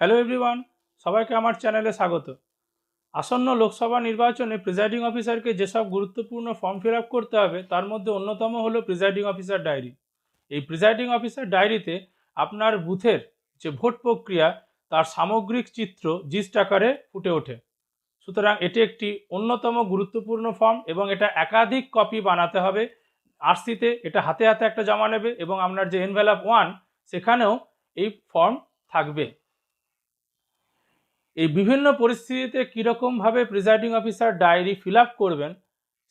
Hello everyone সবাইকে আমার চ্যানেলে স্বাগত। আসন্ন লোকসভা নির্বাচনে প্রিজাইডিং অফিসারকে যেসব গুরুত্বপূর্ণ ফর্ম ফিল আপ করতে হবে, তার মধ্যে অন্যতম হলো প্রিজাইডিং অফিসার ডায়েরি এই প্রিজাইডিং অফিসার ডায়েরিতে আপনার বুথের যে ভোট প্রক্রিয়া, তার সামগ্রিক চিত্র জিস্ট আকারে ফুটে ওঠে। সুতরাং এটি একটি অন্যতম গুরুত্বপূর্ণ ফর্ম এবং এটা একাধিক কপি বানাতে হবে। আরসিতে এটা হাতে হাতে একটা জমা নেবে এবং আপনার যে এনভেলাপ ওয়ান সেখানেও এই ফর্ম থাকবে। এই বিভিন্ন পরিস্থিতিতে কীরকমভাবে প্রিজাইডিং অফিসার ডায়েরি ফিল করবেন,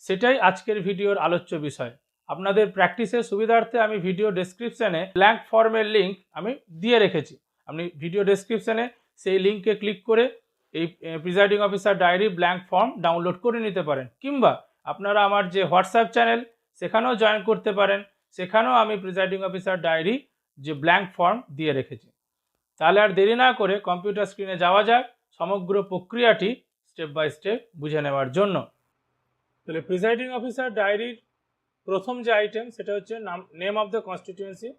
সেটাই আজকের ভিডিওর আলোচ্য বিষয়। আপনাদের প্র্যাকটিসের সুবিধার্থে আমি ভিডিও ডেসক্রিপশানে ব্ল্যাঙ্ক ফর্মের লিঙ্ক আমি দিয়ে রেখেছি। আপনি ভিডিও ডেসক্রিপশানে সেই লিঙ্কে ক্লিক করে এই presiding officer diary blank form download করে নিতে পারেন। কিংবা আপনারা আমার যে হোয়াটসঅ্যাপ চ্যানেল সেখানেও জয়েন করতে পারেন। সেখানেও আমি প্রিজাইডিং অফিসার ডায়েরি যে ব্ল্যাঙ্ক ফর্ম দিয়ে রেখেছি। তাহলে আর দেরি না করে কম্পিউটার স্ক্রিনে যাওয়া যাক। সমগ্র প্রক্রিয়াটি স্টেপ বাই স্টেপ বুঝে নেওয়ার জন্য। তাহলে প্রিজাইডিং অফিসার ডায়েরির প্রথম যে আইটেম সেটা হচ্ছে নাম নেম অফ দ্য কনস্টিটিউয়েন্সি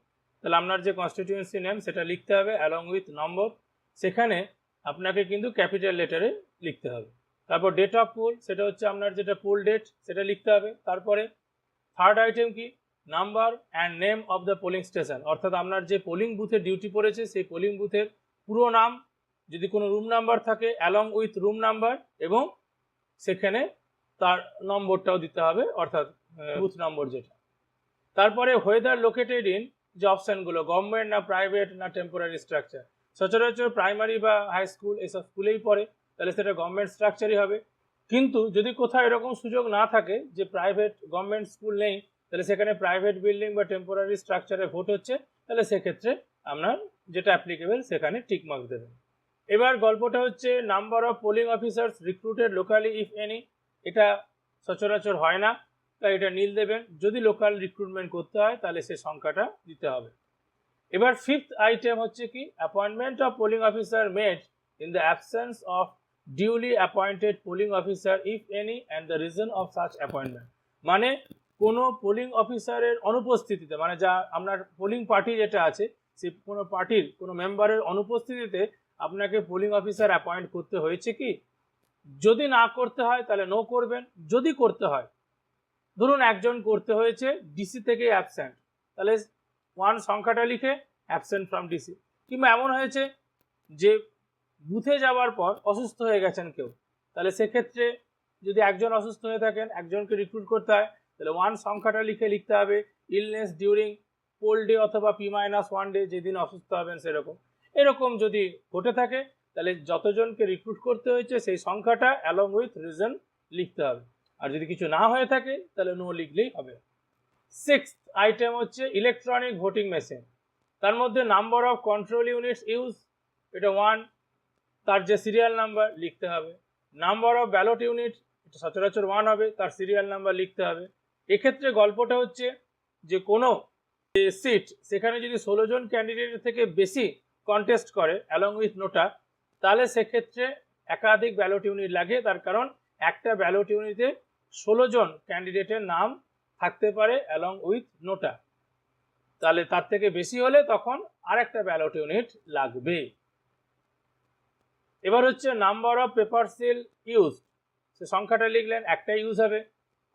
তাহলে আপনার যে কনস্টিটিউয়েন্সি নেম সেটা লিখতে হবে অ্যালং উইথ নম্বর সেখানে আপনাকে কিন্তু ক্যাপিটাল লেটারে লিখতে হবে। তারপর ডেট অফ পোল সেটা হচ্ছে আপনার যেটা পোল ডেট সেটা লিখতে হবে। তারপরে থার্ড আইটেম কি? Number and name of the polling station অর্থাৎ আপনার যে পোলিং বুথে ডিউটি পড়েছে, সেই পোলিং বুথের পুরো নাম যদি কোনো রুম নাম্বার থাকে অ্যালং উইথ রুম নাম্বার এবং সেখানে তার নম্বরটাও দিতে হবে, অর্থাৎ বুথ নম্বর যেটা। তারপরে ওয়েদার লোকেটেড ইন যে অপশানগুলো গভর্নমেন্ট না প্রাইভেট না টেম্পোরারি স্ট্রাকচার সচরাচর প্রাইমারি বা হাই স্কুল এসব স্কুলেই পড়ে, তাহলে সেটা গভর্নমেন্ট স্ট্রাকচারই হবে। কিন্তু যদি কোথাও এরকম সুযোগ না থাকে যে প্রাইভেট গভর্নমেন্ট স্কুল নেই, তাহলে সেখানে প্রাইভেট বিল্ডিং বা টেম্পোরারি স্ট্রাকচারে ভোট হচ্ছে, তাহলে সেক্ষেত্রে আপনার যেটা অ্যাপ্লিকেবল সেখানে টিক মার্ক দেবেন। এবার গল্পটা হচ্ছে number of polling officers recruited locally if any এটা সচরাচর হয় না, তাই এটা নীল দেবেন। যদি লোকাল রিক্রুটমেন্ট করতে হয়, তাহলে সে সংখ্যাটা দিতে হবে। এবার ফিফথ আইটেম হচ্ছে কি? Appointment of polling officer made in the absence of duly appointed polling officer if any and the reason of such appointment মানে কোনো পোলিং অফিসারের অনুপস্থিতিতে মানে যা আপনার পোলিং পার্টি যেটা আছে, সে কোনো পার্টির কোনো মেম্বারের অনুপস্থিতিতে আপনাকে পোলিং অফিসার অ্যাপয়েন্ট করতে হয়েছে কি? যদি না করতে হয় তাহলে নো করবেন, যদি করতে হয়, ধরুন একজন করতে হয়েছে ডিসি থেকে অ্যাবসেন্ট তাহলে ওয়ান সংখ্যাটা লিখে অ্যাবসেন্ট ফ্রম ডিসি কিংবা এমন হয়েছে যে বুথে যাওয়ার পর অসুস্থ হয়ে গেছেন কেউ, তাহলে সেক্ষেত্রে যদি একজন অসুস্থ হয়ে থাকেন, একজনকে রিক্রুট করতে হয়, তাহলে ওয়ান সংখ্যাটা লিখে লিখতে হবে ইলনেস ডিউরিং পোল ডে অথবা পি মাইনাস ওয়ান ডে যেদিন অসুস্থ হবেন সেরকম। এরকম যদি ঘটে থাকে, তাহলে যতজনকে রিক্রুট করতে হয়েছে, সেই সংখ্যাটা অ্যালং উইথ রিজন লিখতে হবে। আর যদি কিছু না হয়ে থাকে, তাহলে নো লিখলেই হবে। সিক্স আইটেম হচ্ছে ইলেকট্রনিক ভোটিং মেশিন তার মধ্যে number of control units use এটা ওয়ান তার যে সিরিয়াল নাম্বার লিখতে হবে। নাম্বার অফ ব্যালট ইউনিট এটা সচরাচর ওয়ান হবে, তার সিরিয়াল নাম্বার লিখতে হবে। এক্ষেত্রে গল্পটা হচ্ছে যে কোনো সিট সেখানে যদি ষোলো জন ক্যান্ডিডেটের থেকে বেশি কন্টেস্ট করে অ্যালং উইথ নোটা, তাহলে সেক্ষেত্রে একাধিক ব্যালট ইউনিট লাগে। তার কারণ একটা ব্যালট ইউনিটে ষোলো জন ক্যান্ডিডেটের নাম থাকতে পারে অ্যালং উইথ নোটা। তাহলে তার থেকে বেশি হলে তখন আরেকটা ব্যালট ইউনিট লাগবে। এবার হচ্ছে number of paper seal use সে সংখ্যাটা লিখলেন, একটা ইউজ হবে।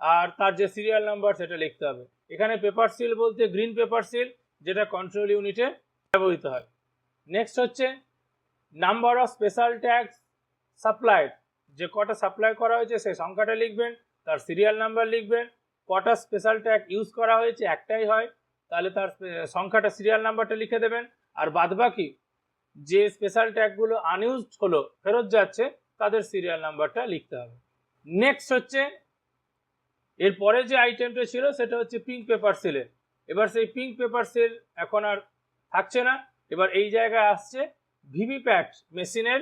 আর তার যে সিরিয়াল নাম্বার সেটা লিখতে হবে। এখানে পেপার সিল বলতে গ্রিন পেপার সিল যেটা কন্ট্রোল ইউনিটে ব্যবহৃত হয়। নেক্সট হচ্ছে number of special tags supplied যে কটা সাপ্লাই করা হয়েছে সেই সংখ্যাটা লিখবেন, তার সিরিয়াল নাম্বার লিখবেন, কটা স্পেশাল ট্যাগ ইউজ করা হয়েছে একটাই হয়, তাহলে তার সংখ্যাটা সিরিয়াল নাম্বারটা লিখে দেবেন, আর বাদবাকি যে স্পেশাল ট্যাগগুলো আনইউজড হলো, ফেরত যাচ্ছে, তাদের সিরিয়াল নাম্বারটা লিখতে হবে। নেক্সট হচ্ছে এরপরে যে আইটেমটা ছিল, সেটা হচ্ছে পিঙ্ক পেপার সিলের এবার সেই পিঙ্ক পেপার সিল এখন আর থাকছে না। এবার এই জায়গায় আসছে ভিভিপ্যাট মেশিনের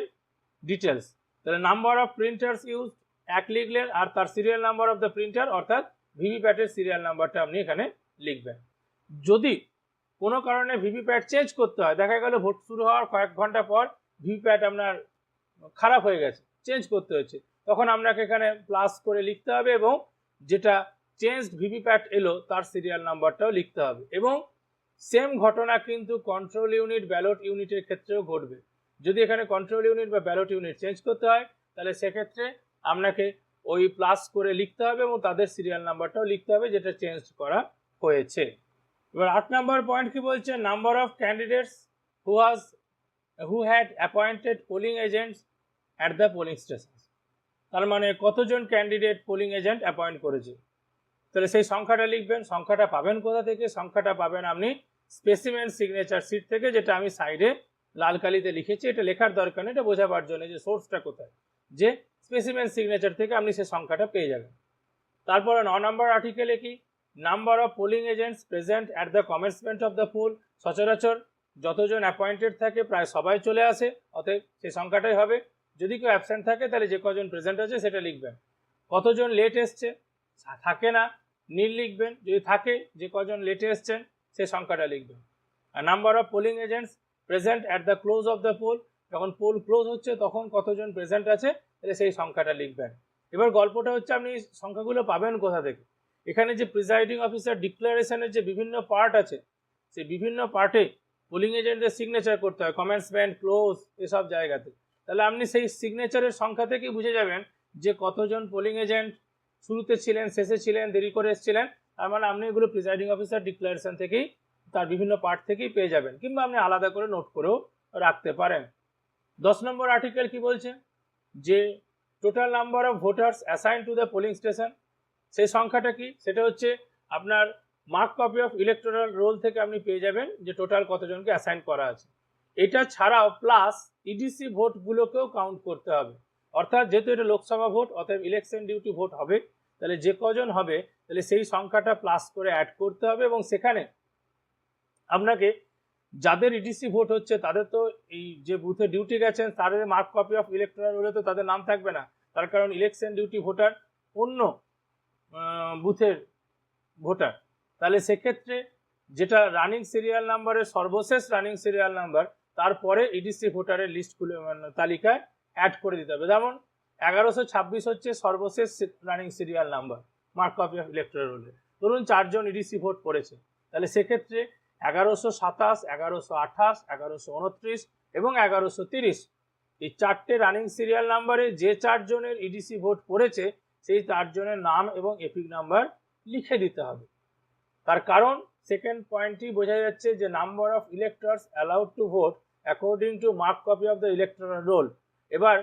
ডিটেলস তাহলে নাম্বার অফ প্রিন্টার্স ইউজ এক লিখলেন আর তার serial number of the printer অর্থাৎ ভিভিপ্যাটের সিরিয়াল নাম্বারটা আপনি এখানে লিখবেন। যদি কোনো কারণে ভিভিপ্যাট চেঞ্জ করতে হয়, দেখা গেল ভোট শুরু হওয়ার কয়েক ঘণ্টা পর ভিভিপ্যাট আপনার খারাপ হয়ে গেছে চেঞ্জ করতে হয়েছে, তখন আপনাকে এখানে প্লাস করে লিখতে হবে এবং যেটা চেঞ্জ ভিভিপ্যাট এলো, তার সিরিয়াল নাম্বারটাও লিখতে হবে এবং সেম ঘটনা কিন্তু কন্ট্রোল ইউনিট ব্যালট ইউনিটের ক্ষেত্রেও ঘটবে। যদি এখানে কন্ট্রোল ইউনিট বা ব্যালট ইউনিট চেঞ্জ করতে হয়, তাহলে সেক্ষেত্রে আপনাকে ওই প্লাস করে লিখতে হবে এবং তাদের সিরিয়াল নাম্বারটাও লিখতে হবে যেটা চেঞ্জ করা হয়েছে। এবার আট নাম্বার পয়েন্ট কি বলছে? Number of candidates who has who had appointed polling agents at the polling station তার মানে কতজন ক্যান্ডিডেট পোলিং এজেন্ট অ্যাপয়েন্ট করেছে? তাহলে সেই সংখ্যাটা লিখবেন, সংখ্যাটা পাবেন কোথা থেকে? সংখ্যাটা পাবেন আপনি স্পেসিমেন সিগনেচার সিট থেকে যেটা আমি সাইডে লাল কালিতে লিখেছি, এটা লেখার দরকার নেই, এটা বোঝাবার জন্য যে সোর্সটা কোথায়। যে স্পেসিমেন সিগনেচার থেকে আপনি সে সংখ্যাটা পেয়ে যাবেন। তারপরে ন নম্বর আর্টিকেলে কি? Number of polling agents present at the commencement of the poll সচরাচর যতজন অ্যাপয়েন্টেড থাকে, প্রায় সবাই চলে আসে, অতএব সেই সংখ্যাটাই হবে। যদি কেউ অ্যাবসেন্ট থাকে, তাহলে যে কজন প্রেজেন্ট আছে, সেটা লিখবেন। কতজন লেট এসছে? থাকে না। নীল লিখবেন। যদি থাকে, যে কজন লেটে এসছেন সেই সংখ্যাটা লিখবেন আর number of polling agents present at the close of the poll যখন পোল ক্লোজ হচ্ছে, তখন কতজন প্রেজেন্ট আছে, তাহলে সেই সংখ্যাটা লিখবেন। এবার গল্পটা হচ্ছে, আপনি সংখ্যাগুলো পাবেন কোথা থেকে? এখানে যে প্রিজাইডিং অফিসার ডিক্লারেশনের যে বিভিন্ন পার্ট আছে, সেই বিভিন্ন পার্টে পোলিং এজেন্টদের সিগনেচার করতে হয় কমেন্সমেন্ট ক্লোজ এসব জায়গাতে। তাহলে আপনি সেই সিগনেচারের সংখ্যা থেকেই বুঝে যাবেন যে কতজন পোলিং এজেন্ট শুরুতে ছিলেন, শেষে ছিলেন, দেরি করে এসেছিলেন তার মানে আপনি এগুলো প্রিজাইডিং অফিসার ডিক্লারেশন থেকেই তার বিভিন্ন পার্ট থেকেই পেয়ে যাবেন, কিংবা আপনি আলাদা করে নোট করেও রাখতে পারেন। দশ নম্বর আর্টিকেল কি বলছে? যে total number of voters assign to the polling station সেই সংখ্যাটা কি? সেটা হচ্ছে আপনার mark copy of electoral roll থেকে আপনি পেয়ে যাবেন যে টোটাল কতজনকে অ্যাসাইন করা আছে। এটা ছাড়াও প্লাস ইডিসি ভোটগুলোকেও কাউন্ট করতে হবে। অর্থাৎ যেহেতু এটা লোকসভা ভোট অতএব ইলেকশন ডিউটি ভোট হবে। তাহলে যে কজন হবে, তাহলে সেই সংখ্যাটা প্লাস করে অ্যাড করতে হবে এবং সেখানে আপনাকে যাদের ইডিসি ভোট হচ্ছে, তাদের তো এই যে বুথে ডিউটি গেছেন, তাদের মার্ক কপি অফ ইলেকট্রাল রোলে তো তাদের নাম থাকবে না। তার কারণ ইলেকশন ডিউটি ভোটার অন্য বুথের ভোটার তাহলে সেক্ষেত্রে যেটা রানিং সিরিয়াল নাম্বারের সর্বশেষ রানিং সিরিয়াল নাম্বার তারপরে ইডিসি ভোটারের লিস্ট লিস্টগুলো তালিকায় অ্যাড করে দিতে হবে। যেমন এগারোশো ছাব্বিশ হচ্ছে সর্বশেষ running serial number mark of electoral রোলে ধরুন চারজন ইডিসি ভোট পড়েছে তাহলে সেক্ষেত্রে এগারোশো সাতাশ, এগারোশো আঠাশ, এগারোশো উনত্রিশ এবং এগারোশো তিরিশ, এই চারটে রানিং সিরিয়াল নাম্বারে যে চারজনের ইডিসি ভোট পড়েছে সেই চারজনের নাম এবং এপিক নাম্বার লিখে দিতে হবে। তার কারণ সেকেন্ড পয়েন্টটি বোঝা যাচ্ছে যে number of electors allowed to vote according to mark copy of the electoral roll এবার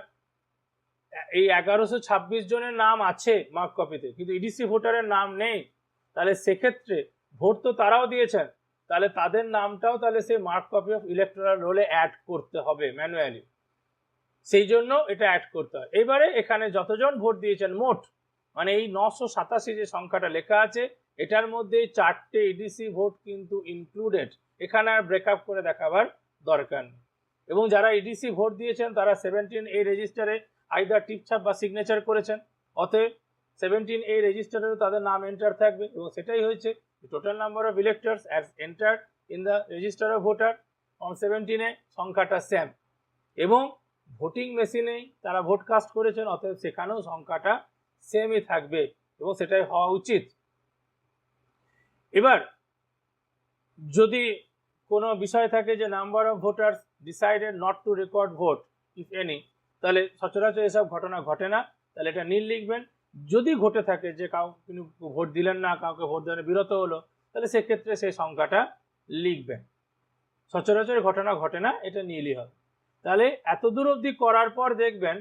এই এগারোশো ছাব্বিশ জনের নাম আছে মার্ক কপিতে, কিন্তু ইডিসি ভোটারের নাম নেই। তাহলে সেক্ষেত্রে ভোট তো তারাও দিয়েছেন। তাহলে তাদের নামটাও তাহলে সেই মার্ক কপি অফ ইলেকট্রাল রোলে অ্যাড করতে হবে ম্যানুয়ালি। সেই জন্য এটা অ্যাড করতে হয়। এবারে এখানে যতজন ভোট দিয়েছেন মোট মানে এই নশো সাতাশি যে সংখ্যাটা লেখা আছে, এটার মধ্যে চারটে ইডিসি ভোট কিন্তু ইনক্লুডেড এখানে আর ব্রেকআপ করে দেখাবার দরকার নেই। এবং যারা ইডিসি ভোট দিয়েছেন, তারা সেভেন্টিন এই রেজিস্টারে আইদার টিপছাপ বা সিগনেচার করেছেন, অতএব সেভেন্টিন এ রেজিস্টারেও তাদের নাম এন্টার থাকবে এবং সেটাই হয়েছে total number of electors as enter in the register of voter on সেভেন্টিনে সংখ্যাটা সেম এবং ভোটিং মেশিনেই তারা ভোট কাস্ট করেছেন, অতএব সেখানেও সংখ্যাটা সেমই থাকবে এবং সেটাই হওয়া উচিত। এবার, যদি কোনো বিষয় থাকে যে number of voters decided not to record vote if any তাহলে সচরাচর এসব ঘটনা ঘটে না। তাহলে এটা নীল লিখবেন। যদি ঘটে থাকে যে কাউ ভোট দিলেন না, কাউকে ভোট দেওয়ার বিরত হলো, তাহলে সেক্ষেত্রে সেই সংখ্যাটা লিখবেন। সচরাচর ঘটনা ঘটে না, এটা নীলই হবে। তাহলে এত দূর অবধি করার পর দেখবেন,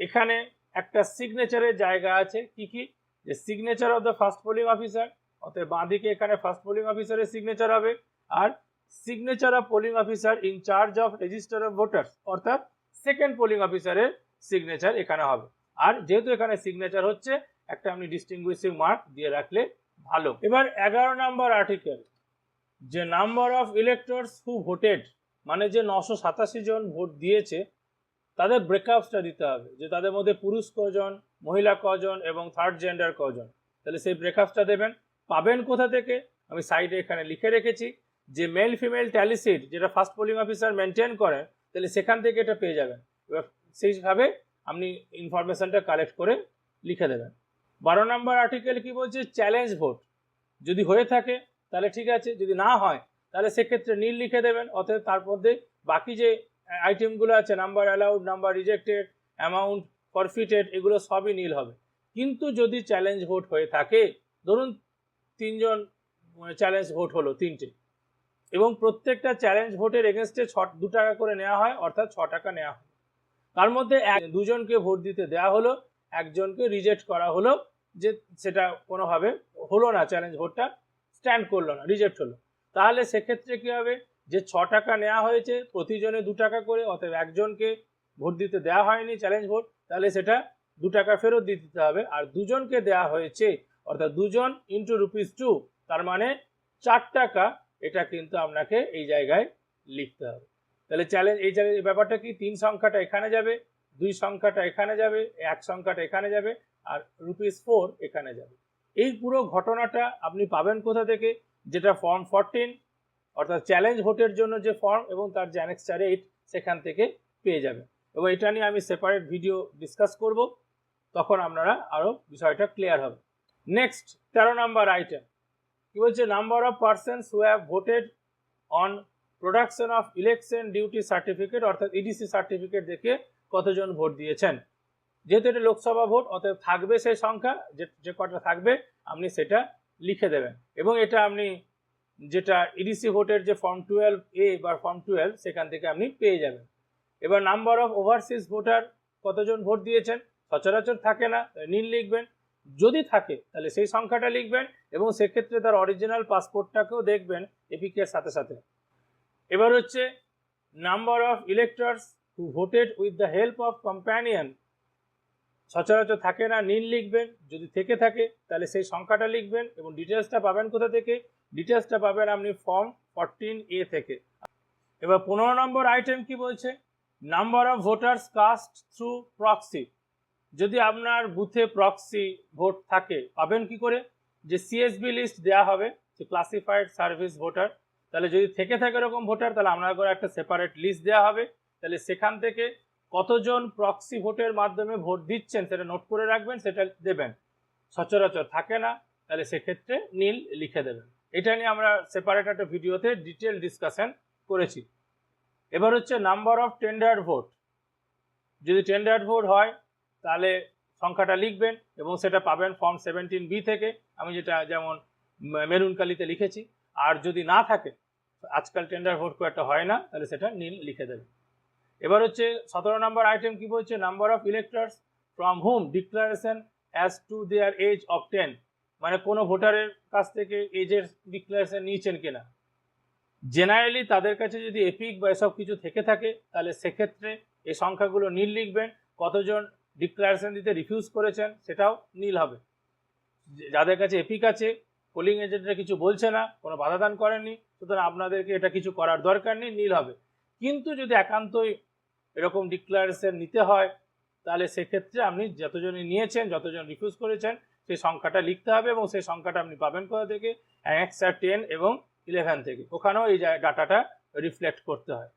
এখানে একটা সিগনেচারের জায়গা আছে। কি কি? যে signature of the first polling officer অতএব বাঁদিকে এখানে ফার্স্ট পোলিং অফিসারের সিগনেচার হবে। আর signature of polling officer in charge of register of voters অর্থাৎ সেকেন্ড পোলিং অফিসারের সিগনেচার এখানে হবে। আর যেহেতু এখানে সিগনেচার হচ্ছে, একটা আপনি ডিস্টিংগুইশিং মার্ক দিয়ে রাখলে ভালো। এবার এগারো নাম্বার আর্টিকেল যে number of electors who voted মানে যে নশো সাতাশি জন ভোট দিয়েছে, তাদের ব্রেকআপসটা দিতে হবে। যে তাদের মধ্যে পুরুষ কজন, মহিলা কজন এবং থার্ড জেন্ডার কজন। তাহলে সেই ব্রেকআপসটা দেবেন। পাবেন কোথা থেকে? আমি সাইডে এখানে লিখে রেখেছি। যে মেল ফিমেল ট্যালিসিট যেটা ফার্স্ট পোলিং অফিসার মেনটেন করেন তাহলে সেখান থেকে এটা পেয়ে যাবেন। এবার সেইভাবে আপনি ইনফরমেশনটা কালেক্ট করে লিখে দেবেন। বারো নম্বর আর্টিকেল কি বলছে? চ্যালেঞ্জ ভোট যদি হয়ে থাকে, তাহলে ঠিক আছে। যদি না হয়, তাহলে সেক্ষেত্রে নীল লিখে দেবেন। অতএব তার মধ্যে বাকি যে আইটেমগুলো আছে number allowed number rejected amount forfeited এগুলো সবই নীল হবে। কিন্তু যদি চ্যালেঞ্জ ভোট হয়ে থাকে, ধরুন তিনজন চ্যালেঞ্জ ভোট হলো তিনটে। এবং প্রত্যেকটা চ্যালেঞ্জ ভোটের এগেনস্টে ছ দু টাকা করে নেওয়া হয়, অর্থাৎ ছ টাকা নেওয়া হয়। তার মধ্যে এক দুজনকে ভোট দিতে দেওয়া হলো, একজনকে রিজেক্ট করা হলো, যে সেটা কোনোভাবে হলো না চ্যালেঞ্জ ভোটটা স্ট্যান্ড করল না রিজেক্ট হলো। তাহলে সেক্ষেত্রে কী হবে? যে ছ টাকা নেওয়া হয়েছে, প্রতিজনে দু টাকা করে, অতএব একজনকে ভোট দিতে দেওয়া হয়নি চ্যালেঞ্জ ভোট তাহলে সেটা দু টাকা ফেরত দিতে হবে। আর দুজনকে দেওয়া হয়েছে, অর্থাৎ দুজন ইন্টু রুপিস টু তার মানে চার টাকা এটা কিন্তু আপনাকে এই জায়গায় লিখতে হবে। তাহলে চ্যালেঞ্জ এই চ্যালেঞ্জ ব্যাপারটা কি? তিন সংখ্যাটা এখানে যাবে, দুই সংখ্যাটা এখানে যাবে, এক সংখ্যাটা এখানে যাবে, আর রুপিস ফোর এখানে যাবে। এই পুরো ঘটনাটা আপনি পাবেন কোথা থেকে? যেটা ফর্ম ফরটিন অর্থাৎ চ্যালেঞ্জ ভোটের জন্য যে ফর্ম এবং তার যে এইট সেখান থেকে পেয়ে যাবেন। এবং এটা নিয়ে আমি সেপারেট ভিডিও ডিসকাস করব, তখন আপনারা আরও বিষয়টা ক্লিয়ার হবে। নেক্সট তেরো নাম্বার আইটেম কি বলছে? Number of persons who have voted on production of election duty certificate অর্থাৎ ইডিসি সার্টিফিকেট দেখে কতজন ভোট দিয়েছেন? যেহেতু এটা লোকসভা ভোট, অতএব থাকবে সেই সংখ্যা, যে যে কটা থাকবে, আপনি সেটা লিখে দেবেন। এবং এটা আপনি যেটা ইডিসি ভোটের যে ফর্ম টুয়েলভ এ বা ফর্ম টুয়েলভ সেখান থেকে আপনি পেয়ে যাবেন। এবার নাম্বার অফ ওভারসিজ ভোটার কতজন ভোট দিয়েছেন? সচরাচর থাকে না, নীল লিখবেন। যদি থাকে, তাহলে সেই সংখ্যাটা লিখবেন এবং সেক্ষেত্রে তার অরিজিনাল পাসপোর্টটাকেও দেখবেন এপিকের সাথে সাথে। এবার হচ্ছে number of electors who voted with the help of companion সচরাচর থাকে না, নীল লিখবেন, যদি থেকে থাকে, তাহলে সেই সংখ্যাটা লিখবেন এবং ডিটেলসটা পাবেন কোথা থেকে? ডিটেলসটা পাবেন আপনি ফর্ম ফরটিন এ থেকে। এবার পনেরো নম্বর আইটেম কি বলছে? Number of voters cast through proxy যদি আপনার বুথে প্রক্সি ভোট থাকে, পাবেন কি করে? যে সিএসবি লিস্ট দেওয়া হবে, যে ক্লাসিফাইড সার্ভিস ভোটার তাহলে যদি থেকে থাকে এরকম ভোটার তাহলে আপনার করে একটা সেপারেট লিস্ট দেওয়া হবে। তাহলে সেখান থেকে কতজন প্রক্সি ভোটের মাধ্যমে ভোট দিচ্ছেন সেটা নোট করে রাখবেন, সেটা দেবেন। সচরাচর থাকে না, তাহলে সেক্ষেত্রে নীল লিখে দেবেন। এটা নিয়ে আমরা সেপারেট একটা ভিডিওতে ডিটেল ডিসকাশন করেছি। এবার হচ্ছে নাম্বার অফ টেন্ডার ভোট যদি টেন্ডার ভোট হয় তাহলে সংখ্যাটা লিখবেন এবং সেটা পাবেন ফর্ম সেভেন্টিন বি থেকে। আমি যেটা যেমন মেরুন কালিতে লিখেছি। আর যদি না থাকে, আজকাল টেন্ডার ভোট খুব একটা হয় না, তাহলে সেটা নীল লিখে দেবেন। এবার হচ্ছে সতেরো নম্বর আইটেম কি বলছে? Number of electors from home declaration as to their age of ten মানে কোনো ভোটারের কাছ থেকে এজের ডিক্লারেশন নিয়েছেন কিনা? জেনারেলি তাদের কাছে যদি এপিক বা এসব কিছু থেকে থাকে, তাহলে সেক্ষেত্রে এই সংখ্যাগুলো নীল লিখবেন। কতজন ডিক্লারেশন দিতে রিফিউজ করেছেন, সেটাও নীল হবে। যাদের কাছে এপিক আছে পোলিং এজেন্টরা কিছু বলছে না, কোনো বাধাদান করেননি, সুতরাং আপনাদেরকে এটা কিছু করার দরকার নেই, নীল হবে। কিন্তু যদি একান্তই এরকম ডিক্লারেশন নিতে হয়, তাহলে সেক্ষেত্রে আপনি যতজনই নিয়েছেন, যতজন রিফিউজ করেছেন, সেই সংখ্যাটা লিখতে হবে এবং সেই সংখ্যাটা আপনি পাবেন কোথা থেকে? অ্যানেক্সার টেন এবং ইলেভেন থেকে। ওখানেও এই ডাটাটা রিফ্লেক্ট করতে হয়।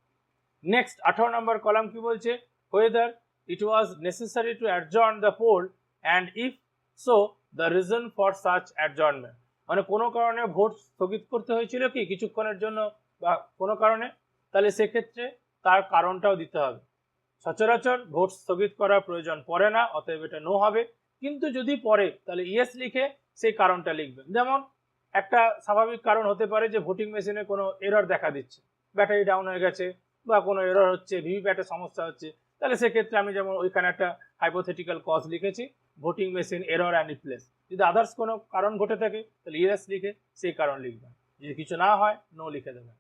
নেক্সট আঠারো নম্বর কলাম কি বলছে? Whether it was necessary to adjourn the poll and if so the reason for such adjournment মানে কোনো কারণে ভোট স্থগিত করতে হয়েছিল কি কিছুক্ষণের জন্য বা কোনো কারণে? তাহলে সেক্ষেত্রে তার কারণটাও দিতে হবে। সচরাচর ভোট স্থগিত করার প্রয়োজন পড়ে না, অতএব এটা নো হবে। কিন্তু যদি পড়ে, তাহলে ইয়েস লিখে সেই কারণটা লিখবেন যেমন একটা স্বাভাবিক কারণ হতে পারে যে ভোটিং মেশিনে কোনো এরর দেখা দিচ্ছে। ব্যাটারি ডাউন হয়ে গেছে বা কোনো এরর হচ্ছে ভিভিপ্যাটে সমস্যা হচ্ছে। তাহলে সেক্ষেত্রে আমি যেমন ওইখানে একটা হাইপোথেটিক্যাল কজ লিখেছি voting machine error and replace যদি আদার্স কোনো কারণ ঘটে থাকে, তাহলে ইয়েস লিখে সেই কারণ লিখবেন। যদি কিছু না হয় নো লিখে দেবেন।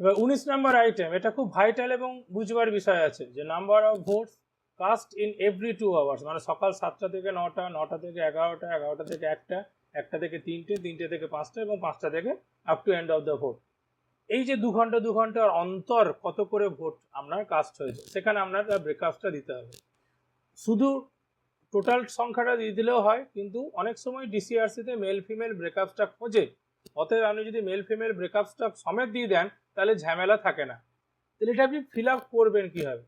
এবার উনিশ নম্বর আইটেম এটা খুব ভাইটাল এবং বুঝবার বিষয় আছে যে number of votes cast in every two hours মানে সকাল সাতটা থেকে নটা নটা থেকে এগারোটা এগারোটা থেকে একটা একটা থেকে তিনটে তিনটে থেকে পাঁচটা এবং পাঁচটা থেকে up to end of the vote এই যে দু ঘণ্টা, দু ঘণ্টার অন্তর কত করে ভোট আপনার কাস্ট হয়েছে সেখানে আপনার ব্রেকআপটা দিতে হবে। শুধু টোটাল সংখ্যাটা দিয়ে দিলেও হয়, কিন্তু অনেক সময় ডিসিআরসিতে মেল ফিমেল ব্রেকআপসটা খোঁজে। অতএব আপনি যদি মেল ফিমেল ব্রেকআপসটা সমেত দিয়ে দেন, তাহলে ঝামেলা থাকে না। তাহলে এটা আপনি ফিল আপ করবেন কীভাবে?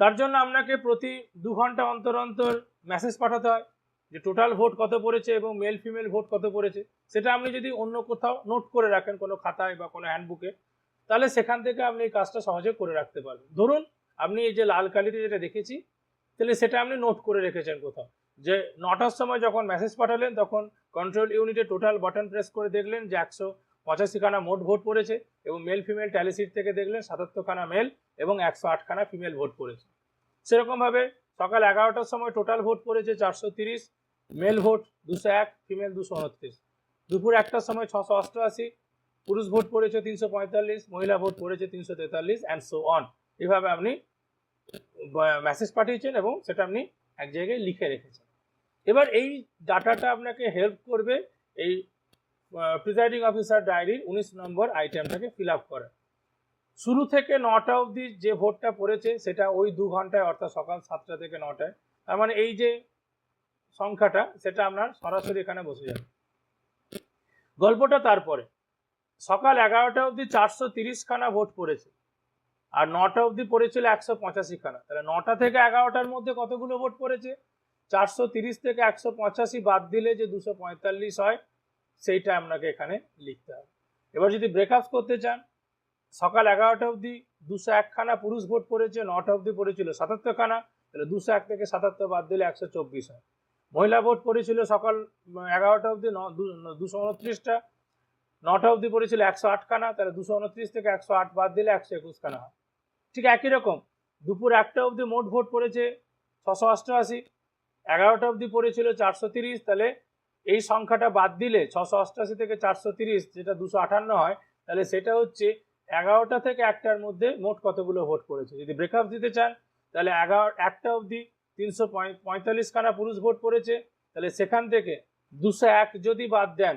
তার জন্য আপনাকে প্রতি দু ঘণ্টা অন্তর অন্তর মেসেজ পাঠাতে হয়। যে টোটাল ভোট কত পড়েছে এবং মেল ফিমেল ভোট কত পড়েছে, সেটা আপনি যদি অন্য কোথাও নোট করে রাখেন কোনো খাতায় বা কোনো হ্যান্ডবুকে তাহলে সেখান থেকে আপনি এই কাজটা সহজে করে রাখতে পারবেন। ধরুন, আপনি এই যে লাল কালিতে যেটা দেখেছি, তাহলে সেটা আপনি নোট করে রেখেছেন কোথাও। যে নটার সময় যখন মেসেজ পাঠালেন, তখন কন্ট্রোল ইউনিটে টোটাল বাটন প্রেস করে দেখলেন যে একশো পঁচাশিখানা মোট ভোট পড়েছে এবং মেল ফিমেল ট্যালিসিট থেকে দেখলেন সাতাত্তরখানা মেল এবং একশো আটখানা ফিমেল ভোট পড়েছে। সেরকমভাবে সকাল এগারোটার সময় টোটাল ভোট পড়েছে চারশো তিরিশ মেল ভোট দুশো এক, ফিমেল দুশো উনত্রিশ দুপুর একটার সময় ছশো অষ্টআশি, পুরুষ ভোট পড়েছে তিনশো পঁয়তাল্লিশ, মহিলা ভোট পড়েছে তিনশো তেতাল্লিশ অ্যান্ড সো অন এভাবে আপনি মেসেজ পাঠিয়েছেন এবং সেটা আপনি এক জায়গায় লিখে রেখেছেন। এবার এই ডাটাটা আপনাকে হেল্প করবে এই প্রিজাইডিং অফিসার ডায়েরির উনিশ নম্বর আইটেমটাকে ফিল আপ করা। শুরু থেকে নটা অবধি যে ভোটটা পড়েছে, সেটা ওই দু ঘন্টায়, অর্থাৎ সকাল সাতটা থেকে নটায়। তার মানে এই যে সংখ্যাটা, সেটা আপনার সরাসরি এখানে বসে যাবে। গল্পটা তারপরে। সকাল এগারোটা অবধি চারশো তিরিশখানা ভোট পড়েছে। আর নটা অবধি পড়েছিল একশো পঁচাশি খানা তাহলে নটা থেকে এগারোটার মধ্যে কতগুলো ভোট পড়েছে? চারশো থেকে একশো পঁচাশি বাদ দিলে যে দুশো পঁয়তাল্লিশ হয়, সেইটা আপনাকে এখানে লিখতে হবে। এবার যদি ব্রেকআপ করতে চান, সকাল এগারোটা অবধি দুশো একখানা পুরুষ ভোট পড়েছে, নটা অবধি পড়েছিল সাতাত্তর খানা তাহলে দুশো এক থেকে সাতাত্তর বাদ দিলে একশো চব্বিশ হয়। মহিলা ভোট পড়েছিল সকাল এগারোটা অবধি দুশো উনত্রিশটা। নটা অবধি পড়েছিল একশো আটখানা, তাহলে দুশো উনত্রিশ থেকে একশো আট বাদ দিলে একশো একুশখানা হয়। ঠিক একই রকম, দুপুর একটা অবধি মোট ভোট পড়েছে ছশো অষ্টআশি, এগারোটা অবধি পড়েছিল চারশো তিরিশ, তাহলে এই সংখ্যাটা বাদ দিলে ছশো অষ্টআশি থেকে চারশো তিরিশ, যেটা দুশো আটান্ন হয়, তাহলে সেটা হচ্ছে এগারোটা থেকে একটার মধ্যে মোট কতগুলো ভোট পড়েছে। যদি ব্রেকআপ দিতে চান, তাহলে এগারো, একটা অবধি তিনশো পঁয়তাল্লিশ খানা পুরুষ ভোট পড়েছে, তাহলে সেখান থেকে দুশো এক যদি বাদ দেন,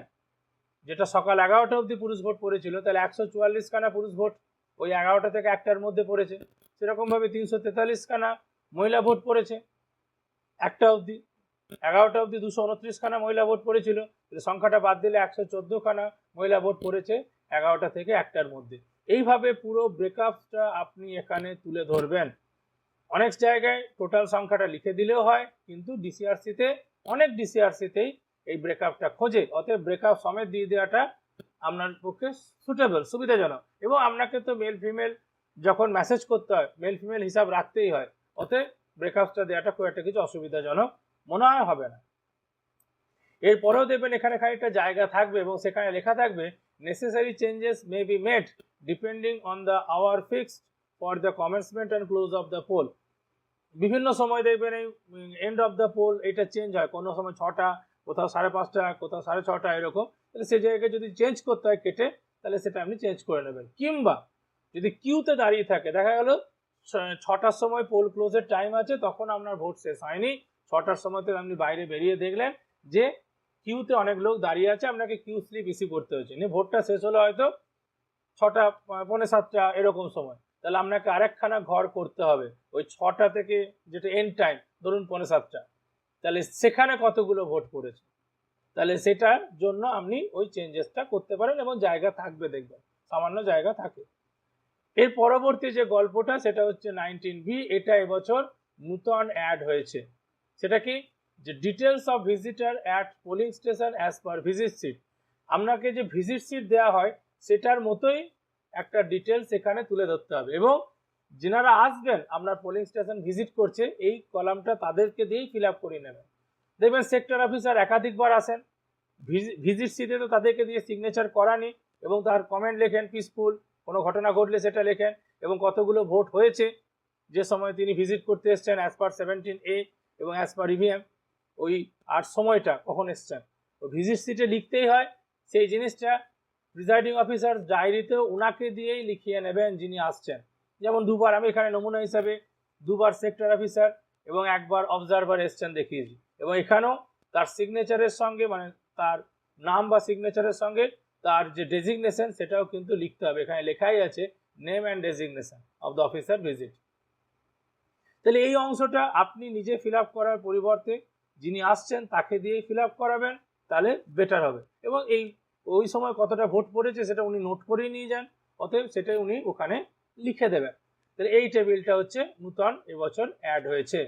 যেটা সকাল এগারোটা অবধি পুরুষ ভোট পড়েছিল, তাহলে একশো চুয়াল্লিশ খানা পুরুষ ভোট ওই এগারোটা থেকে একটার মধ্যে পড়েছে। সেরকমভাবে তিনশো তেতাল্লিশ খানা মহিলা ভোট পড়েছে, একটা অবধি। এগারোটা অবধি দুশো উনত্রিশ খানা মহিলা ভোট পড়েছিল সংখ্যাটা বাদ দিলে একশো চোদ্দ খানা মহিলা ভোট পড়েছে এগারোটা থেকে একটার মধ্যে। এইভাবে পুরো ব্রেকআপটা আপনি এখানে তুলে ধরবেন। অনেক জায়গায় টোটাল সংখ্যাটা লিখে দিলেও হয়, কিন্তু ডিসিআরসিতে অনেক ডিসিআরসিতেই এই ব্রেকআপটা খোঁজে। অতএব ব্রেকআপ সমেত দিয়ে দেওয়াটা আপনার পক্ষে সুটেবল সুবিধাজনক। এবং আপনাকে তো মেল ফিমেল যখন মেসেজ করতে হয় মেল ফিমেল হিসাব রাখতেই হয়। অতএব ব্রেকআপটা দেওয়াটা খুব একটা কিছু অসুবিধাজনক মনে হয় হবে না। এরপরেও দেখবেন এখানে খানিকটা জায়গা থাকবে এবং সেখানে লেখা থাকবে necessary changes may be made depending on the hour fixed for the commencement and close of the poll বিভিন্ন সময় দেখবেন এই এন্ড অফ দ্য পোল এটা চেঞ্জ হয়। কোনো সময় ছটা, কোথাও সাড়ে পাঁচটা, কোথাও সাড়ে ছটা, এরকম। তাহলে সেই জায়গায় যদি চেঞ্জ করতে হয় কেটে, তাহলে সেটা আপনি চেঞ্জ করে নেবেন। কিংবা যদি কিউতে দাঁড়িয়ে থাকে, দেখা গেল ছটার সময় পোল ক্লোজের টাইম আছে, তখন আপনার ভোট শেষ হয়নি। ছটার সময়তে আপনি বাইরে বেরিয়ে দেখলেন যে কিউতে অনেক লোক দাঁড়িয়ে আছে, আপনাকে কিউ স্লিপ ইস্যু করতে হয়েছে। নিয়ে ভোটটা শেষ হলো হয়তো ছটা পৌনে সাতটা, এরকম সময়। তাহলে আপনাকে আরেকখানা ঘর করতে হবে। ওই ছটা থেকে যেটা এন্ড টাইম ধরুন পনেরো সাতটা। তাহলে সেখানে কতগুলো ভোট পড়েছে? তাহলে সেটার জন্য আপনি ওই চেঞ্জেসটা করতে পারেন এবং জায়গা থাকবে দেখবেন, সামান্য জায়গা থাকে। এর পরবর্তী যে গল্পটা, সেটা হচ্ছে নাইনটিন বি এটা এবছর নূতন অ্যাড হয়েছে। সেটা কি? যে details of visitor at polling station as per visit sheet আপনাকে যে ভিজিট সিট দেওয়া হয়, সেটার মতোই একটা ডিটেলস এখানে তুলে ধরতে হবে। এবং যেনারা আসবেন আপনার পোলিং স্টেশন ভিজিট করছে, এই কলামটা তাদেরকে দিয়েই ফিল আপ করে নেবেন। দেখবেন সেক্টর অফিসার একাধিকবার আসেন। ভিজিট সিটে তো তাদেরকে দিয়ে সিগনেচার করানি এবং তার কমেন্ট লেখেন পিসফুল কোনো ঘটনা ঘটলে সেটা লেখেন এবং কতগুলো ভোট হয়েছে। যে সময় তিনি ভিজিট করতে এসছেন অ্যাজ পার সেভেন্টিন এ এবং অ্যাজ পার ইভিএম ওই আর সময়টা কখন এসছেন। তো ভিজিট সিটে লিখতেই হয়, সেই জিনিসটা প্রিজাইডিং অফিসার ডায়েরিতেও ওনাকে দিয়েই লিখিয়ে নেবেন যিনি আসছেন। যেমন দুবার আমি এখানে নমুনা হিসাবে দুবার সেক্টর অফিসার এবং একবার অবজারভার এসছেন দেখিয়েছি। এবং এখানেও তার সিগনেচারের সঙ্গে মানে তার নাম বা সিগনেচারের সঙ্গে তার যে ডেজিগনেশন সেটাও কিন্তু লিখতে হবে। এখানে লেখাই আছে name and designation of the officer visit তাহলে এই অংশটা আপনি নিজে ফিল করার পরিবর্তে যিনি আসছেন তাকে দিয়ে ফিল করাবেন, তাহলে বেটার হবে। এবং এই ওই সময় কতটা ভোট পড়েছে সেটা উনি নোট করেই নিয়ে যান। অতএব সেটাই উনি ওখানে লিখে দেবেন। তাহলে এই টেবিলটা হচ্ছে নূতন এবছর অ্যাড হয়েছে।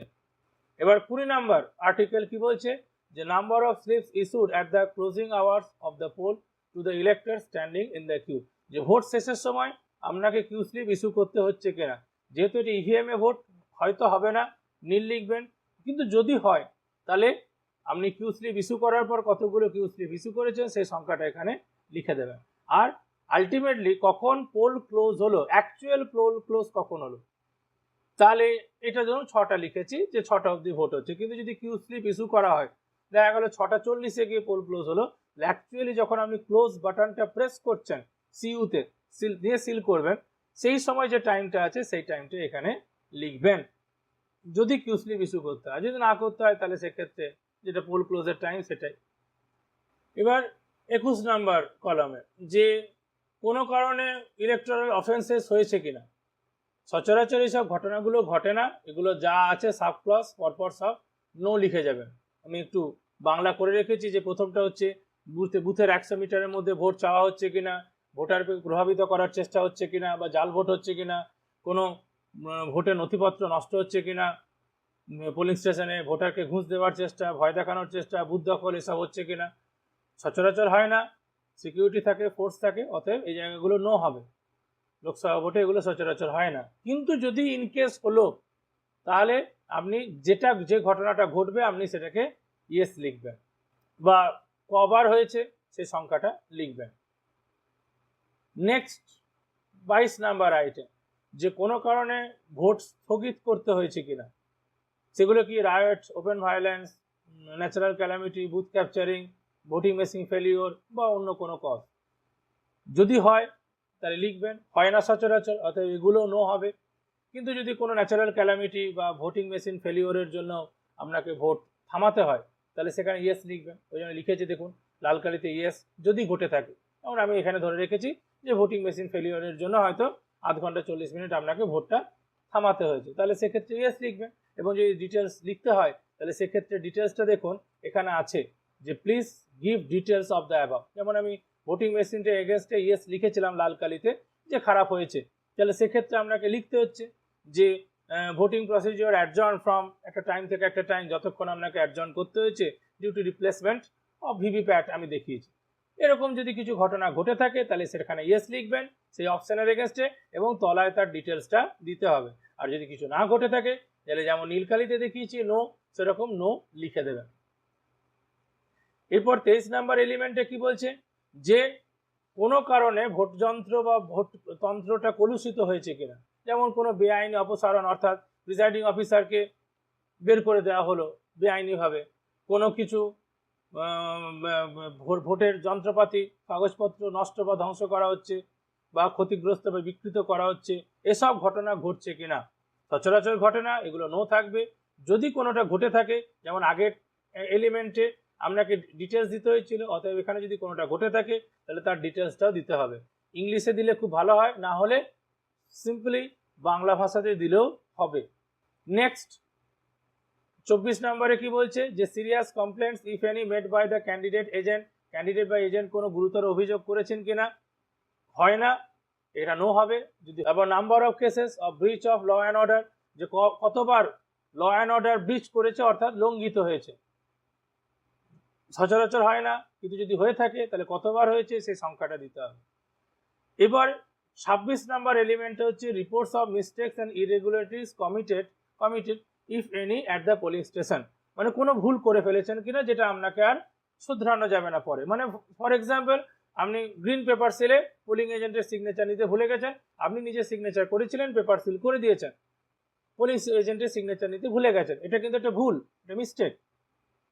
এবার কুড়ি নাম্বার আর্টিকেল কি বলছে? যে number of slips issued at the closing hours of the poll to the elected standing in the queue যে ভোট শেষের সময় আপনাকে কিউ স্লিপ ইস্যু করতে হচ্ছে কিনা। যেহেতু এটি ইভিএম ভোট হয়তো হবে না, নীল লিখবেন। কিন্তু যদি হয়, তাহলে আপনি কিউ স্লিপ ইস্যু করার পর কতগুলো কিউ স্লিপ ইস্যু করেছেন সেই সংখ্যাটা এখানে লিখে দেবেন। আর আলটিমেটলি কখন পোল ক্লোজ হলো? অ্যাকচুয়াল পোল ক্লোজ কখন হলো? তাহলে এটা ধরুন ছটা লিখেছি, যে ছটা অবধি ভোট হচ্ছে। কিন্তু যদি কিউ স্লিপ ইস্যু করা হয়, দেখা গেলো ছটা চল্লিশে গিয়ে পোল ক্লোজ হলো অ্যাকচুয়ালি যখন আপনি ক্লোজ বাটনটা প্রেস করছেন সিইউতে সিল দিয়ে সিল করবেন, সেই সময় যে টাইমটা আছে, সেই টাইমটা এখানে লিখবেন। যদি কিউ স্লিপ ইস্যু করতে হয়, যদি না করতে হয়, তাহলে সেক্ষেত্রে যেটা পোল ক্লোজের টাইম সেটাই। এবার একুশ নাম্বার কলামে যে কোনো কারণে ইলেকট্রাল অফেন্সেস হয়েছে কিনা সচরাচর এইসব ঘটনাগুলো ঘটে না, এগুলো যা আছে সাব ক্লস পরপর সব নো লিখে যাবেন। আমি একটু বাংলা করে রেখেছি যে প্রথমটা হচ্ছে বুথে, বুথের একশো মিটারের মধ্যে ভোট চাওয়া হচ্ছে কিনা ভোটারকে প্রভাবিত করার চেষ্টা হচ্ছে কিনা, বা জাল ভোট হচ্ছে কিনা, কোনো ভোটের নথিপত্র নষ্ট হচ্ছে কিনা পোলিং স্টেশনে ভোটারকে ঘুষ দেওয়ার চেষ্টা, ভয় দেখানোর চেষ্টা, বুথ দখল, এসব হচ্ছে কিনা? সচরাচর হয় না। সিকিউরিটি থাকে ফোর্স থাকে, অতএব এই জায়গাগুলো নো হবে। লোকসভা ভোটে এগুলো সচরাচর হয় না। কিন্তু যদি ইনকেস হলো, তাহলে আপনি যেটা, যে ঘটনাটা ঘটবে, আপনি সেটাকে ইয়েস লিখবেন বা কবার হয়েছে, সেই সংখ্যাটা লিখবেন। নেক্সট বাইশ নাম্বার আইটেম যে কোনো কারণে ভোট স্থগিত করতে হয়েছে কিনা? সেগুলো কি riot open violence natural calamity booth capturing voting machine failure বা অন্য কোনো কজ যদি হয়, তাহলে লিখবেন, হয় না সচরাচর, অতএব এগুলো নো হবে। কিন্তু যদি কোনো ন্যাচারাল ক্যালামিটি বা ভোটিং মেশিন ফেলিওরের জন্য আপনাকে ভোট থামাতে হয়, তাহলে সেখানে ইয়েস লিখবেন। ওই জন্য লিখেছি, দেখুন লাল কালিতে ইয়েস যদি ঘটে থাকে। যেমন আমি এখানে ধরে রেখেছি যে ভোটিং মেশিন ফেলিওরের জন্য হয়তো আধ ঘণ্টা চল্লিশ মিনিট আপনাকে ভোটটা থামাতে হয়েছে। তাহলে সেক্ষেত্রে ইয়েস লিখবেন। এবং যদি ডিটেলস লিখতে হয়, তাহলে সেক্ষেত্রে ডিটেলসটা দেখুন, এখানে আছে যে please give details of the above যেমন আমি ভোটিং মেশিনটা এগেনস্টে ইয়েস লিখেছিলাম লাল কালিতে, যে খারাপ হয়েছে। তাহলে সেক্ষেত্রে আপনাকে লিখতে হচ্ছে যে ভোটিং প্রসিজিওর অ্যাডজন ফ্রম একটা টাইম থেকে একটা টাইম যতক্ষণ আপনাকে অ্যাডজন করতে হয়েছে due to replacement of VVPAT আমি দেখিয়েছি। এরকম যদি কিছু ঘটনা ঘটে থাকে, তাহলে সেখানে ইয়েস লিখবেন, সেই অপশানের এগেনস্টে এবং তলায় তার ডিটেলসটা দিতে হবে। আর যদি কিছু না ঘটে থাকে তাহলে যেমন নীলকালিতে দেখিয়েছি নো সেরকম নো লিখে দেবেন। এরপর তেইশ নাম্বার এলিমেন্টে কি বলছে? যে কোনো কারণে ভোটযন্ত্র বা ভোট তন্ত্রটা কলুষিত হয়েছে কিনা। যেমন কোনো বেআইনি অপসারণ, অর্থাৎ প্রিজাইডিং অফিসারকে বের করে দেওয়া হলো বেআইনিভাবে। কোনো কিছু ভোটের যন্ত্রপাতি, কাগজপত্র নষ্ট বা ধ্বংস করা হচ্ছে বা ক্ষতিগ্রস্ত বা বিকৃত করা হচ্ছে, এসব ঘটনা ঘটছে কিনা। সচরাচর ঘটে না, এগুলো নো থাকবে। যদি কোনোটা ঘটে থাকে, যেমন আগের এলিমেন্টে আপনাকে ডিটেলস দিতে হয়েছিল, অতএব এখানে যদি কোনোটা ঘটে থাকে, তাহলে তার ডিটেলসটাও দিতে হবে। ইংলিশে দিলে খুব ভালো হয়, না হলে সিম্পলি বাংলা ভাষাতে দিলেও হবে। নেক্সট চব্বিশ নম্বরে কি বলছে? যে serious complaints if any made by the candidate agent candidate বা এজেন্ট কোনো গুরুতর অভিযোগ করেছেন কিনা? হয় না। এটা নো হবে। যদি আবার number of cases of breach of law and order যে কতবার ল অ্যান্ড অর্ডার ব্রিচ করেছে, অর্থাৎ লঙ্ঘিত হয়েছে। সচরাচর হয় না, কিন্তু যদি হয়ে থাকে, তাহলে কতবার হয়েছে, সেই সংখ্যাটা দিতে হবে। এবার ছাব্বিশ নাম্বার এলিমেন্ট হচ্ছে reports of mistakes and irregularities committed committed if any at the polling station মানে কোনো ভুল করে ফেলেছেন কিনা, যেটা আপনাকে আর শুধরানো যাবে না পরে। মানে ফর এক্সাম্পল আপনি গ্রিন পেপার সিলে পোলিং এজেন্টের সিগনেচার নিতে ভুলে গেছেন, আপনি নিজে সিগনেচার করেছিলেন পেপার সিল করে দিয়েছেন। পোলিং এজেন্টের সিগনেচার নিতে ভুলে গেছেন। এটা কিন্তু একটা ভুল, এটা মিস্টেক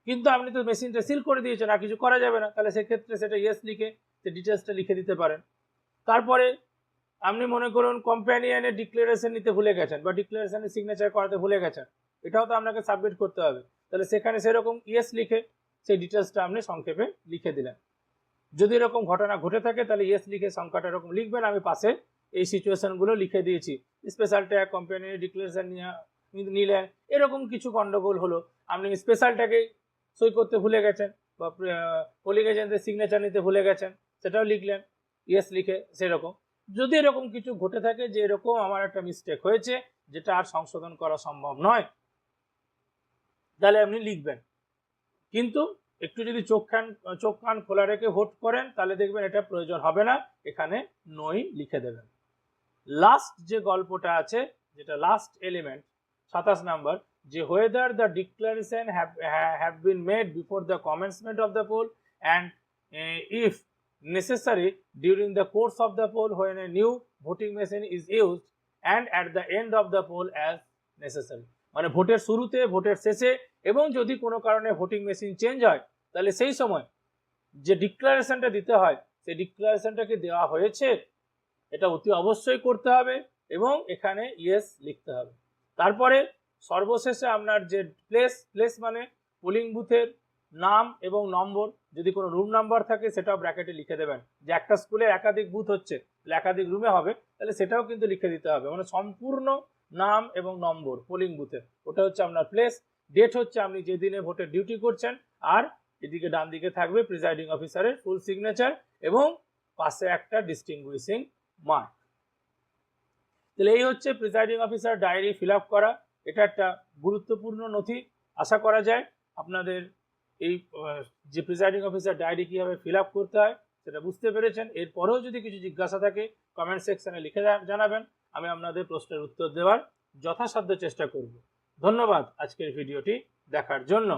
কিন্তু আপনি তো মেশিনটা সিল করে দিয়েছেন, আর কিছু করা যাবে না। তাহলে সেক্ষেত্রে সেটা ইয়েস লিখে, সে ডিটেলসটা লিখে দিতে পারেন। তারপরে আপনি মনে করুন কম্প্যানিয়ানের ডিক্লারেশন নিতে ভুলে গেছেন বা ডিক্লারেশনের সিগনেচার করাতে ভুলে গেছেন। এটাও তো আপনাকে সাবমিট করতে হবে। তাহলে সেখানে সেরকম ইয়েস লিখে, সেই ডিটেলসটা আপনি সংক্ষেপে লিখে দিলেন। যদি এরকম ঘটনা ঘটে থাকে, তাহলে ইয়েস লিখে সংখ্যাটা এরকম লিখবেন। আমি পাশে এই সিচুয়েশনগুলো লিখে দিয়েছি। স্পেশাল ট্যাগ কোম্পানির ডিক্লারেশন নিলেন। এরকম কিছু গন্ডগোল হলো। আপনি স্পেশাল ট্যাগে সই করতে ভুলে গেছেন বা পোলিং এজেন্টের সিগনেচার নিতে ভুলে গেছেন, সেটাও লিখলেন। ইয়েস লিখে সেরকম। যদি এরকম কিছু ঘটে থাকে যে এরকম আমার একটা মিস্টেক হয়েছে, যেটা আর সংশোধন করা সম্ভব নয়, তাহলে আপনি লিখবেন। কিন্তু একটু যদি চোখ কান চোখ কান খোলা রেখে ভোট করেন, তাহলে দেখবেন এটা প্রয়োজন হবে না। এখানে নই লিখে দেবেন। লাস্ট যে গল্পটা আছে, যেটা লাস্ট এলিমেন্ট সাতাশ নাম্বার, যে whether the declaration have been made before the commencement of the poll and if necessary during the course of the poll when a new voting machine is used and at the end of the poll as necessary মানে ভোটের শুরুতে, ভোটের শেষে এবং যদি কোনো কারণে voting machine change হয়, তাহলে সেই সময় যে ডিক্লারেশনটা দিতে হয়, সেই ডিক্লারেশনটাকে দেওয়া হয়েছে, এটা অতি অবশ্যই করতে হবে এবং এখানে ইয়েস লিখতে হবে। তারপরে সর্বশেষে আপনার যে প্লেস প্লেস মানে পোলিং বুথের নাম এবং নম্বর, যদি কোনো রুম নাম্বার থাকে, সেটাও ব্র্যাকেটে লিখে দেবেন। যে একটা স্কুলে একাধিক বুথ হচ্ছে, তাহলে একাধিক রুমে হবে, তাহলে সেটাও কিন্তু লিখে দিতে হবে। মানে সম্পূর্ণ নাম এবং নম্বর পোলিং বুথের ওটা হচ্ছে আপনার প্লেস ডেট হচ্ছে আপনি যেদিনে ভোটের ডিউটি করছেন, আর এদিকে ডান দিকে থাকবে প্রিজাইডিং অফিসারের ফুল সিগনেচার এবং পাশে একটা ডিস্টিংগুইশিং মার্ক তাহলে এই হচ্ছে প্রিজাইডিং অফিসার ডায়েরি ফিল করা। এটা একটা গুরুত্বপূর্ণ নথি, আশা করা যায়। আপনাদের এই যে প্রিজাইডিং অফিসার ডায়েরি কীভাবে ফিল করতে হয়, সেটা বুঝতে পেরেছেন। এরপরেও যদি কিছু জিজ্ঞাসা থাকে কমেন্ট সেকশানে লিখে জানাবেন। আমি আপনাদের প্রশ্নের উত্তর দেওয়ার যথাসাধ্য চেষ্টা করব। ধন্যবাদ আজকের ভিডিওটি দেখার জন্য।